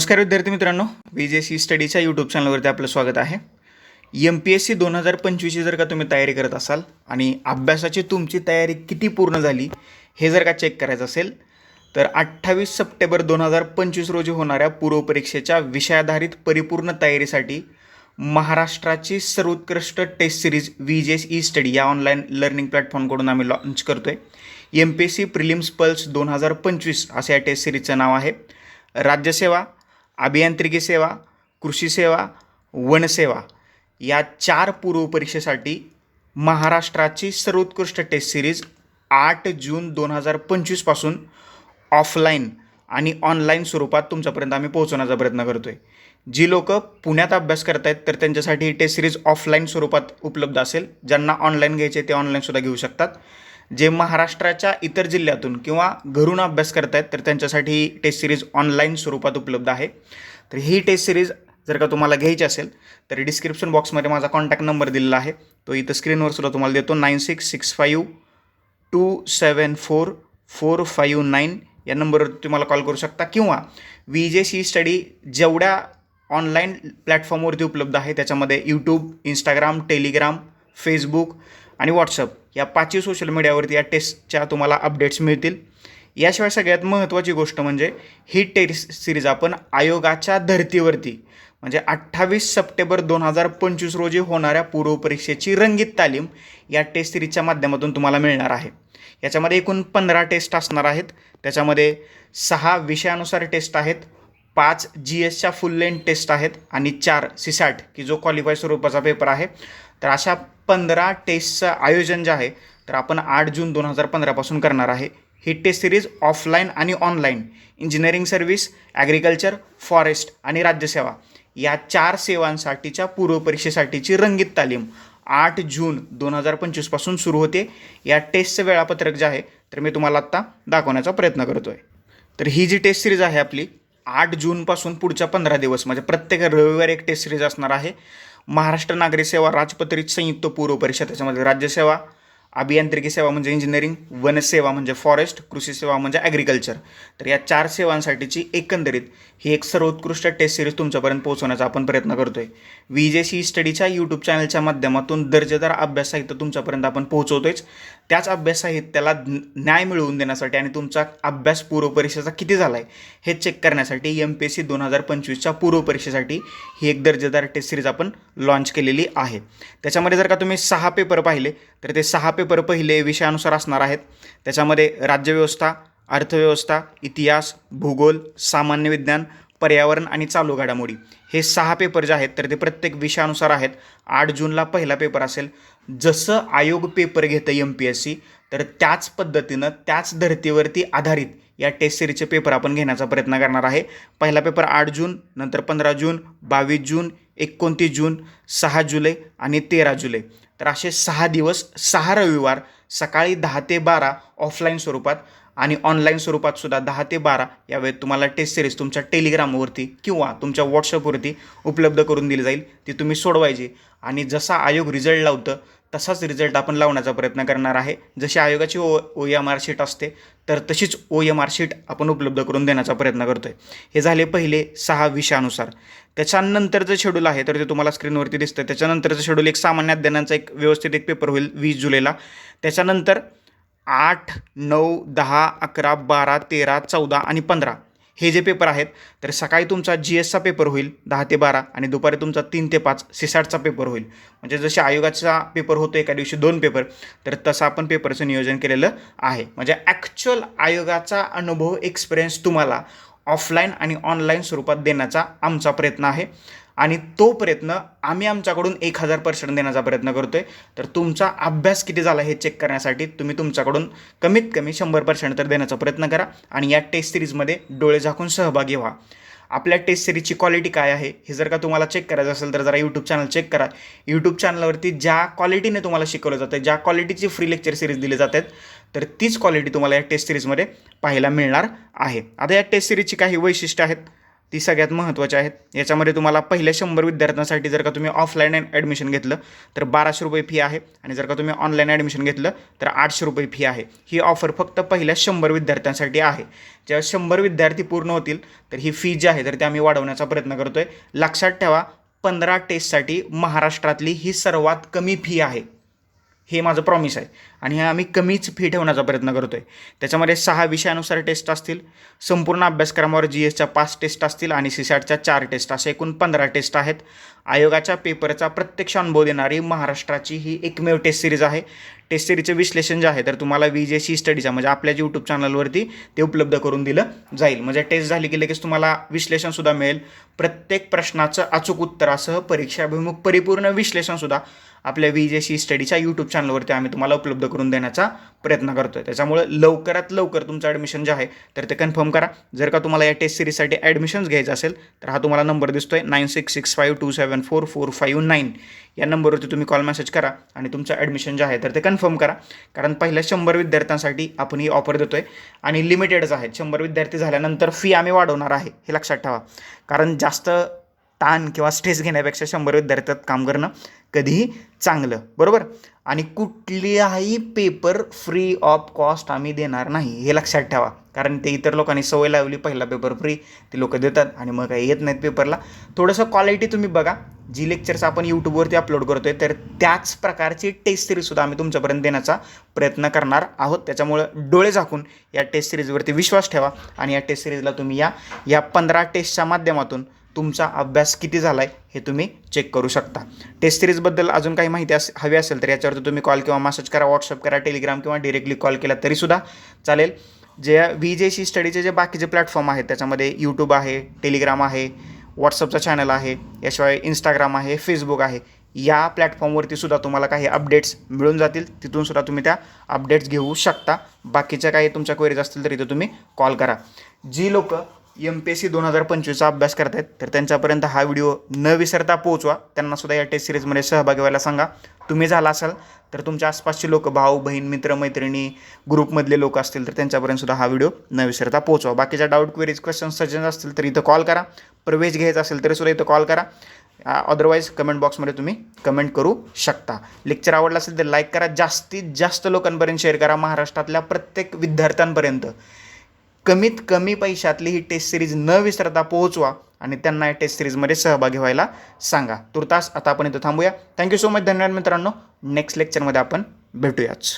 नमस्कार विद्यार्थी मित्रांनो बी जे सी स्टडीच्या यूट्यूब चॅनलवरती आपलं स्वागत आहे. एम पी एस सी दोन हजार पंचवीसची जर का तुम्ही तयारी करत असाल आणि अभ्यासाची तुमची तयारी किती पूर्ण झाली हे जर का चेक करायचं असेल तर अठ्ठावीस सप्टेंबर दोन हजार पंचवीस रोजी होणाऱ्या पूर्वपरीक्षेच्या विषयाधारित परिपूर्ण तयारीसाठी महाराष्ट्राची सर्वोत्कृष्ट test series V J E study या ऑनलाईन लर्निंग प्लॅटफॉर्मकडून आम्ही लॉन्च करतो आहे M P S C prelims plus दोन हजार पंचवीस असं या टेस्ट सिरीजचं नाव आहे. राज्यसेवा अभियांत्रिकी सेवा कृषी सेवा वनसेवा या चार पूर्वपरीक्षेसाठी महाराष्ट्राची सर्वोत्कृष्ट टेस्ट सिरीज आठ जून दोन हजार पंचवीसपासून ऑफलाईन आणि ऑनलाईन स्वरूपात तुमच्यापर्यंत आम्ही पोहोचवण्याचा प्रयत्न करतो आहे जी लोक पुण्यात अभ्यास करत आहेत तर त्यांच्यासाठी ही टेस्ट सिरीज ऑफलाईन स्वरूपात उपलब्ध असेल. ज्यांना ऑनलाईन घ्यायचे ते ऑनलाईनसुद्धा घेऊ शकतात. जे महाराष्ट्राच्या इतर जिल्ह्यातून किंवा घरून अभ्यास करत आहेत तर त्यांच्यासाठी ही टेस्ट सिरीज ऑनलाईन स्वरूपात उपलब्ध आहे. तर ही टेस्ट सिरीज जर का तुम्हाला घ्यायची असेल तर डिस्क्रिप्शन बॉक्समध्ये माझा कॉन्टॅक्ट नंबर दिलेला आहे. तो इथं स्क्रीनवर सुद्धा तुम्हाला देतो. Nine six six five two seven four four five nine या नंबरवर तुम्ही मला कॉल करू शकता. किंवा वी जे सी स्टडी जेवढ्या ऑनलाईन प्लॅटफॉर्मवरती उपलब्ध आहे त्याच्यामध्ये यूट्यूब इंस्टाग्राम टेलिग्राम फेसबुक आणि व्हॉट्सअप या पाचही सोशल मीडियावरती या टेस्टच्या तुम्हाला अपडेट्स मिळतील. याशिवाय सगळ्यात महत्त्वाची गोष्ट म्हणजे ही टेस्ट सिरीज आपण आयोगाच्या धर्तीवरती म्हणजे अठ्ठावीस सप्टेंबर दोन हजार पंचवीस रोजी होणाऱ्या पूर्वपरीक्षेची रंगीत तालीम या टेस्ट सिरीजच्या माध्यमातून तुम्हाला मिळणार आहे. याच्यामध्ये एकूण पंधरा टेस्ट असणार आहेत. त्याच्यामध्ये सहा विषयानुसार टेस्ट आहेत पाच जी एसच्या फुल लेन टेस्ट आहेत आणि चार सिसॅट की जो क्वालिफाय स्वरूपाचा पेपर आहे. तर अशा पंधरा टेस्टचं आयोजन जे आहे तर आपण आठ जून दोन हजार पंधरापासून करणार आहे. ही टेस्ट सिरीज ऑफलाईन आणि online engineering service agriculture forest आणि राज्यसेवा या चार सेवांसाठीच्या पूर्वपरीक्षेसाठीची रंगीत तालीम आठ जून दोन हजार पंचवीसपासून सुरू होते. या टेस्टचं वेळापत्रक जे आहे तर मी तुम्हाला आत्ता दाखवण्याचा प्रयत्न करतो आहे तर ही जी टेस्ट सिरीज आहे आपली आठ जूनपासून पुढच्या पंधरा दिवस म्हणजे प्रत्येक रविवारी एक टेस्ट सिरीज असणार आहे. महाराष्ट्र नागरी सेवा राजपत्रित संयुक्त पूर्व परिषद त्याच्यामध्ये राज्यसेवा अभियांत्रिकी सेवा म्हणजे इंजिनिअरिंग वनसेवा म्हणजे फॉरेस्ट कृषी सेवा म्हणजे ॲग्रिकल्चर तर या चार सेवांसाठीची एकंदरीत ही एक सर्वोत्कृष्ट टेस्ट सिरीज तुमच्यापर्यंत पोहोचवण्याचा आपण प्रयत्न करतोय. वी जे सी स्टडीच्या यूट्यूब चॅनलच्या माध्यमातून दर्जेदार अभ्यास साहित्य तुमच्यापर्यंत आपण पोहोचवतोयच. त्याच अभ्यास साहित्याला न्याय मिळवून देण्यासाठी आणि तुमचा अभ्यास पूर्वपरीक्षेचा किती झाला आहे हे चेक करण्यासाठी एम पी एस सी दोन हजार पंचवीसच्या पूर्वपरीक्षेसाठी ही एक दर्जेदार टेस्ट सिरीज आपण लॉन्च केलेली आहे. त्याच्यामध्ये जर का तुम्ही सहा पेपर पाहिले तर ते सहा पेपर पहिले विषयानुसार असणार आहेत. त्याच्यामध्ये राज्यव्यवस्था अर्थव्यवस्था इतिहास भूगोल सामान्य विज्ञान पर्यावरण आणि चालू घडामोडी. हे सहा पेपर जे आहेत तर ते प्रत्येक विषयानुसार आहेत. आठ जूनला पहिला पेपर असेल. जसं आयोग पेपर घेतं एम पी एस सी तर त्याच पद्धतीनं त्याच धर्तीवरती आधारित या टेस्ट सिरीजचे पेपर आपण घेण्याचा प्रयत्न करणार आहे. पहिला पेपर आठ जून नंतर पंधरा जून बावीस जून एकोणतीस जून सहा जुलै आणि तेरा जुलै. तर असे सहा दिवस सहा रविवार सकाळी दहा ते बारा ऑफलाईन स्वरूपात. आणि ऑनलाईन स्वरूपात सुद्धा दहा ते बारा या वेळेत तुम्हाला टेस्ट सिरीज तुमच्या टेलिग्रामवरती किंवा तुमच्या व्हॉट्सअपवरती उपलब्ध करून दिली जाईल. ती तुम्ही सोडवायची. आणि जसा आयोग रिझल्ट लावतं तसाच रिझल्ट आपण लावण्याचा प्रयत्न करणार आहे. जशी आयोगाची O O M R sheet असते तर तशीच ओ एम आर शीट आपण उपलब्ध करून देण्याचा प्रयत्न करतो आहे हे झाले पहिले सहा विषयानुसार. त्याच्यानंतरचं शेड्यूल आहे तर ते तुम्हाला स्क्रीनवरती दिसतं त्याच्यानंतरचं शेड्यूल एक सामान्य अध्ययनाचा एक व्यवस्थित एक पेपर होईल वीस जुलैला. त्याच्यानंतर आठ नऊ दहा अकरा बारा तेरा चौदा आणि पंधरा हे जे पेपर आहेत तर सकाळी तुमचा जी एसचा पेपर होईल दहा ते बारा आणि दुपारी तुमचा तीन ते पाच सीसॅटचा पेपर होईल. म्हणजे जसे आयोगाचा पेपर होतो एका दिवशी दोन पेपर तर तसं आपण पेपरचं नियोजन केलेलं आहे. म्हणजे ॲक्च्युअल आयोगाचा अनुभव एक्सपिरियन्स तुम्हाला ऑफलाईन आणि ऑनलाईन स्वरूपात देण्याचा आमचा प्रयत्न आहे. आणि तो प्रयत्न आम्ही आमच्याकडून एक हजार पर्सेंट देण्याचा प्रयत्न करतो आहे तर तुमचा अभ्यास किती झाला हे चेक करण्यासाठी तुम्ही तुमच्याकडून कमीत कमी शंभर पर्सेंट तर देण्याचा प्रयत्न करा आणि या टेस्ट सिरीजमध्ये डोळे झाकून सहभागी व्हा. आपल्या टेस्ट सिरीजची क्वालिटी काय आहे हे जर का तुम्हाला चेक करायचं असेल तर जरा यूट्यूब चॅनल चेक करा. यूट्यूब चॅनलवरती ज्या क्वालिटीने तुम्हाला शिकवलं जातं ज्या क्वालिटीची फ्री लेक्चर सिरीज दिली जातात तर तीच क्वालिटी तुम्हाला या टेस्ट सिरीजमध्ये पाहायला मिळणार आहे. आता या टेस्ट सिरीजची काही वैशिष्ट्य आहेत. ती सगळ्यात महत्त्वाची आहेत. याच्यामध्ये तुम्हाला पहिल्या शंभर विद्यार्थ्यांसाठी जर का तुम्ही ऑफलाईन ॲडमिशन घेतलं तर बाराशे रुपये फी आहे. आणि जर का तुम्ही ऑनलाईन ॲडमिशन घेतलं तर आठशे रुपये फी आहे. ही ऑफर फक्त पहिल्या शंभर विद्यार्थ्यांसाठी आहे. जेव्हा शंभर विद्यार्थी पूर्ण होतील तर ही फी जी आहे तर ती आम्ही वाढवण्याचा प्रयत्न करतो आहे लक्षात ठेवा पंधरा टेस्टसाठी महाराष्ट्रातली ही सर्वात कमी फी आहे. हे माझं प्रॉमिस आहे. आणि हे आम्ही कमीच फी ठेवण्याचा प्रयत्न करतो आहे त्याच्यामध्ये सहा विषयानुसार टेस्ट असतील. संपूर्ण अभ्यासक्रमावर जी एसच्या पाच टेस्ट असतील आणि सी सॅटच्या चार टेस्ट असे एकूण पंधरा टेस्ट आहेत. आयोगाच्या पेपरचा प्रत्यक्ष अनुभव देणारी महाराष्ट्राची ही एकमेव टेस्ट सिरीज आहे. टेस्ट सिरीजचं विश्लेषण जे आहे तर तुम्हाला वी जे सी स्टडीचा म्हणजे आपल्या यूट्यूब चॅनलवरती ते उपलब्ध करून दिलं जाईल. म्हणजे टेस्ट झाली की लगेच तुम्हाला विश्लेषणसुद्धा मिळेल. प्रत्येक प्रश्नाचं अचूक उत्तरासह परीक्षाभिमुख परिपूर्ण विश्लेषणसुद्धा आपल्या वी जे सी स्टडीच्या यूट्यूब चॅनलवरती आम्ही तुम्हाला उपलब्ध करून देण्याचा प्रयत्न करतो आहे त्याच्यामुळे लवकरात लवकर तुमचं ॲडमिशन जे आहे तर ते कन्फर्म करा. जर का तुम्हाला या टेस्ट सिरीजसाठी ॲडमिशन्स घ्यायचं असेल तर हा तुम्हाला नंबर दिसतो आहे nine six six five two seven four four five nine या नंबरवरती तुम्ही कॉल मेसेज करा आणि तुमचं ॲडमिशन जे आहे तर ते कन्फर्म करा. कारण पहिल्या शंभर विद्यार्थ्यांसाठी आपण ही ऑफर देतो आहे आणि लिमिटेडच आहेत. शंभर विद्यार्थी झाल्यानंतर फी आम्ही वाढवणार आहे हे लक्षात ठेवा. कारण जास्त ताण किंवा स्ट्रेस घेण्यापेक्षा शंभर विद्यार्थ्यात काम करणं कधीही चांगलं बरोबर? आणि कुठल्याही पेपर फ्री ऑफ कॉस्ट आम्ही देणार नाही हे लक्षात ठेवा. कारण ते इतर लोकांनी सवय लावली पहिला पेपर फ्री ते लोक देतात आणि मग काही येत नाहीत पेपरला थोडंसं क्वालिटी तुम्ही बघा. जी लेक्चर्स आपण यूट्यूबवरती अपलोड करतो आहे तर त्याच प्रकारची टेस्ट सिरीजसुद्धा आम्ही तुमच्यापर्यंत देण्याचा प्रयत्न करणार आहोत. त्याच्यामुळं डोळे झाकून या टेस्ट सिरीजवरती विश्वास ठेवा आणि या टेस्ट सिरीजला तुम्ही या. या पंधरा टेस्टच्या माध्यमातून तुमचा अभ्यास किती झाला आहे हे तुम्ही चेक करू शकता. टेस्ट सिरीजबद्दल अजून काही माहिती अस हवी असेल तर याच्यावरती तुम्ही कॉल किंवा मेसेज करा व्हॉट्सअप करा टेलिग्राम किंवा डिरेक्टली कॉल केला तरीसुद्धा चालेल. जे व्ही जे सी स्टडीचे जे बाकीचे प्लॅटफॉर्म आहेत त्याच्यामध्ये यूट्यूब आहे टेलिग्राम आहे व्हॉट्सअपचा चॅनल आहे याशिवाय इंस्टाग्राम आहे फेसबुक आहे या प्लॅटफॉर्मवरती सुद्धा तुम्हाला काही अपडेट्स मिळून जातील. तिथून सुद्धा तुम्ही त्या अपडेट्स घेऊ शकता. बाकीच्या काही तुमच्या क्वेरीज असतील तर इथं तुम्ही कॉल करा. जी लोक एम पी एस सी दोन हजार पंचवीसचा अभ्यास करत आहेत तर त्यांच्यापर्यंत हा व्हिडिओ न विसरता पोहोचवा. त्यांनासुद्धा या टेस्ट सिरीजमध्ये सहभागी व्हायला सांगा. तुम्ही झाला असाल तर तुमच्या आसपासचे लोक भाऊ बहीण मित्र मैत्रिणी ग्रुपमधले लोक असतील तर त्यांच्यापर्यंत सुद्धा हा व्हिडिओ न विसरता पोहोचवा. बाकीच्या डाऊट क्वेरीज क्वेश्चन सजेशन असतील तर इथं कॉल करा. प्रवेश घ्यायचा असेल तरी सुद्धा इथं कॉल करा. अदरवाईज कमेंट बॉक्समध्ये तुम्ही कमेंट करू शकता. लेक्चर आवडला असेल तर लाईक करा. जास्तीत जास्त लोकांपर्यंत शेअर करा. महाराष्ट्रातल्या प्रत्येक विद्यार्थ्यांपर्यंत. कमीत कमी पैशातली ही टेस्ट सिरीज न विसरता पोहोचवा आणि त्यांना या टेस्ट सिरीजमध्ये सहभागी व्हायला सांगा. तुर्तास आता आपण इथं थांबूया. थँक्यू सो मच धन्यवाद मित्रांनो. नेक्स्ट लेक्चरमध्ये आपण भेटूयाच.